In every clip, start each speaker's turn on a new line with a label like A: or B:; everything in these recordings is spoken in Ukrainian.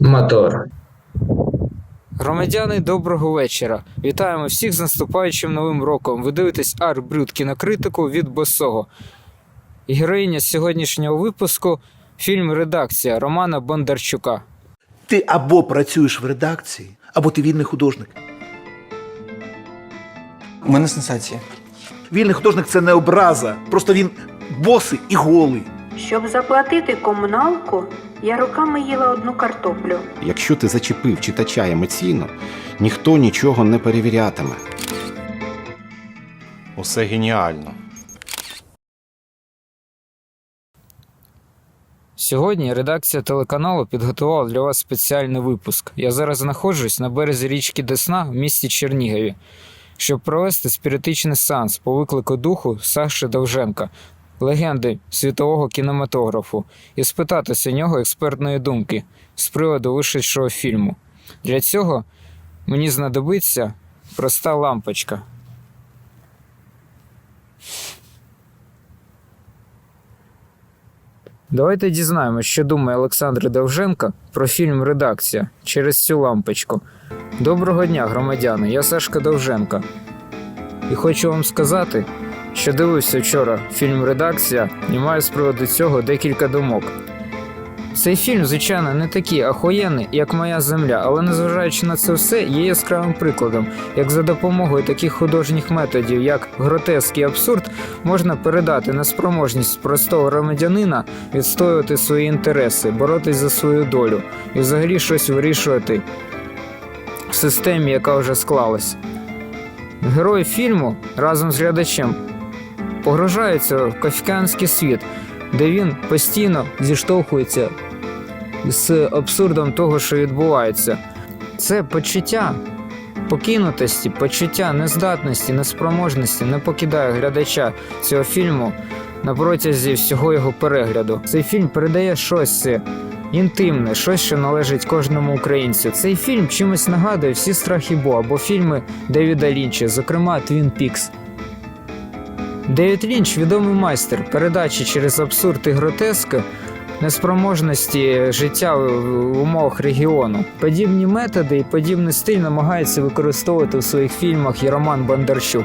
A: Мотор.
B: Громадяни, доброго вечора. Вітаємо всіх з наступаючим новим роком. Ви дивитесь Арбрюд кінокритику від Босого. Героїня сьогоднішнього випуску фільм Редакція Романа Бондарчука.
C: Ти або працюєш в редакції, або ти вільний художник.
D: У мене сенсація.
C: Вільний художник це не образа, просто він босий і голий.
E: Щоб заплатити комуналку, я роками їла одну картоплю.
F: Якщо ти зачепив читача емоційно, ніхто нічого не перевірятиме.
G: Усе геніально.
B: Сьогодні редакція телеканалу підготувала для вас спеціальний випуск. Я зараз знаходжусь на березі річки Десна в місті Чернігові, щоб провести спіритичний сеанс по виклику духу Саши Довженка, легенди світового кінематографу, і спитатися нього експертної думки з приводу вишедшого фільму. Для цього мені знадобиться проста лампочка. Давайте дізнаємося, що думає Олександр Довженко про фільм Редакція через цю лампочку. Доброго дня, громадяни! Я Сашка Довженко. І хочу вам сказати, що дивився вчора фільм Редакція і маю з приводу цього декілька думок. Цей фільм, звичайно, не такий ахуєнний, як моя земля, але незважаючи на це все, є яскравим прикладом, як за допомогою таких художніх методів, як гротеск і абсурд, можна передати неспроможність простого громадянина відстоювати свої інтереси, боротись за свою долю і взагалі щось вирішувати в системі, яка вже склалась. Герой фільму разом з глядачем погружаються в кафканський світ, де він постійно зіштовхується з абсурдом того, що відбувається. Це почуття покинутості, почуття нездатності, неспроможності не покидає глядача цього фільму на протязі всього його перегляду. Цей фільм передає щось інтимне, щось, що належить кожному українцю. Цей фільм чимось нагадує всі страхи Бо або фільми Девіда Лінча, зокрема Твін Пікс. Девід Лінч відомий майстер передачі через абсурд і гротеск неспроможності життя в умовах регіону. Подібні методи і подібний стиль намагається використовувати в своїх фільмах і Роман Бондарчук.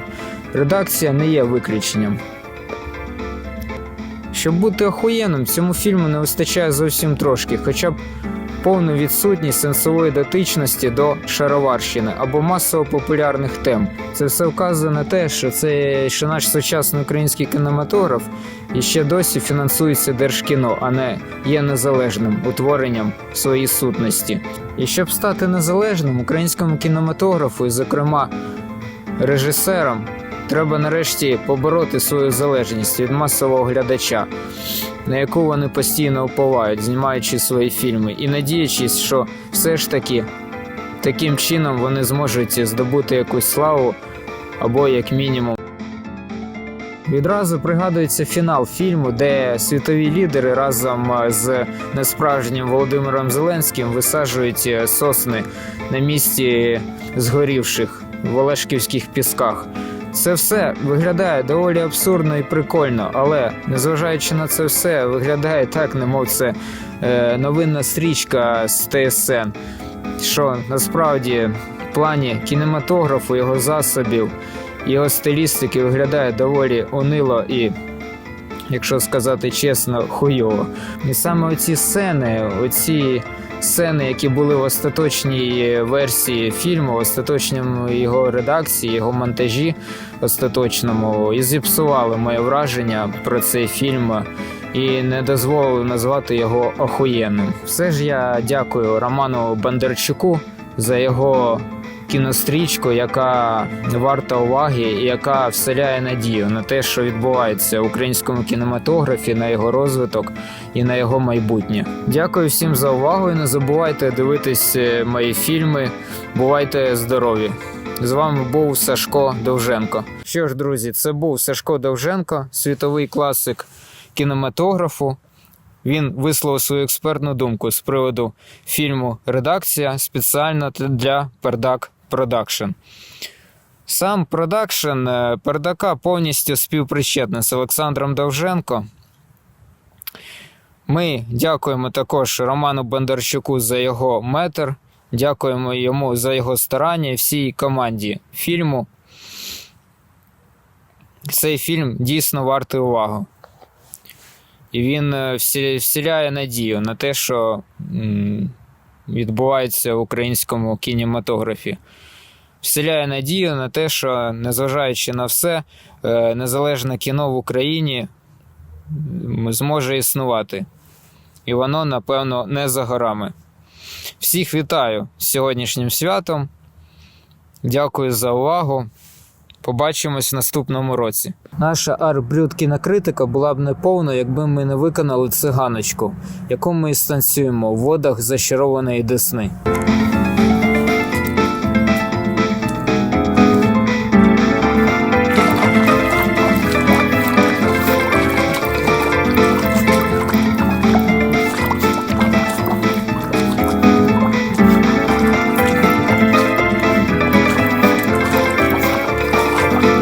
B: Редакція не є виключенням. Щоб бути охуєнним, цьому фільму не вистачає зовсім трошки, хоча б повну відсутність сенсової дотичності до шароварщини або масово популярних тем. Це все вказує на те, що це що наш сучасний український кінематограф і ще досі фінансується держкіно, а не є незалежним утворенням своєї сутності. І щоб стати незалежним українському кінематографу, і, зокрема, режисерам, треба нарешті побороти свою залежність від масового глядача, на яку вони постійно уповають, знімаючи свої фільми, і надіючись, що все ж таки таким чином вони зможуть здобути якусь славу або як мінімум. Відразу пригадується фінал фільму, де світові лідери разом з несправжнім Володимиром Зеленським висаджують сосни на місці згорівших в Олешківських пісках. Це все виглядає доволі абсурдно і прикольно, але незважаючи на це все, виглядає так, немов це е, новинна стрічка з ТСН, що насправді в плані кінематографу, його засобів, його стилістики виглядає доволі унило і, якщо сказати чесно, хуйово. І саме оці сцени, оці сцени, які були в остаточній версії фільму, в остаточному його редакції, його монтажі остаточному, і зіпсували моє враження про цей фільм. І не дозволили назвати його охуєнним. Все ж я дякую Роману Бондарчуку за його кінострічку, яка варта уваги і яка вселяє надію на те, що відбувається в українському кінематографі, на його розвиток і на його майбутнє. Дякую всім за увагу і не забувайте дивитись е, мої фільми. Бувайте здорові! З вами був Сашко Довженко. Що ж, друзі, це був Сашко Довженко, світовий класик кінематографу. Він висловив свою експертну думку з приводу фільму Редакція спеціально для Пердак Продакшн. Сам продакшн е, Пердака повністю співпричетний з Олександром Довженко. Ми дякуємо також Роману Бондарчуку за його метр. Дякуємо йому за його старання і всій команді фільму. Цей фільм дійсно вартий уваги. І він е, всі- вселяє надію на те, що відбувається в українському кінематографі. Вселяє надію на те, що, незважаючи на все, е, незалежне кіно в Україні зможе існувати. І воно, напевно, не за горами. Всіх вітаю з сьогоднішнім святом. Дякую за увагу. Побачимось в наступному році. Наша арбрюд кінокритика була б неповною, якби ми не виконали циганочку, яку ми станцюємо в водах зачарованої Десни.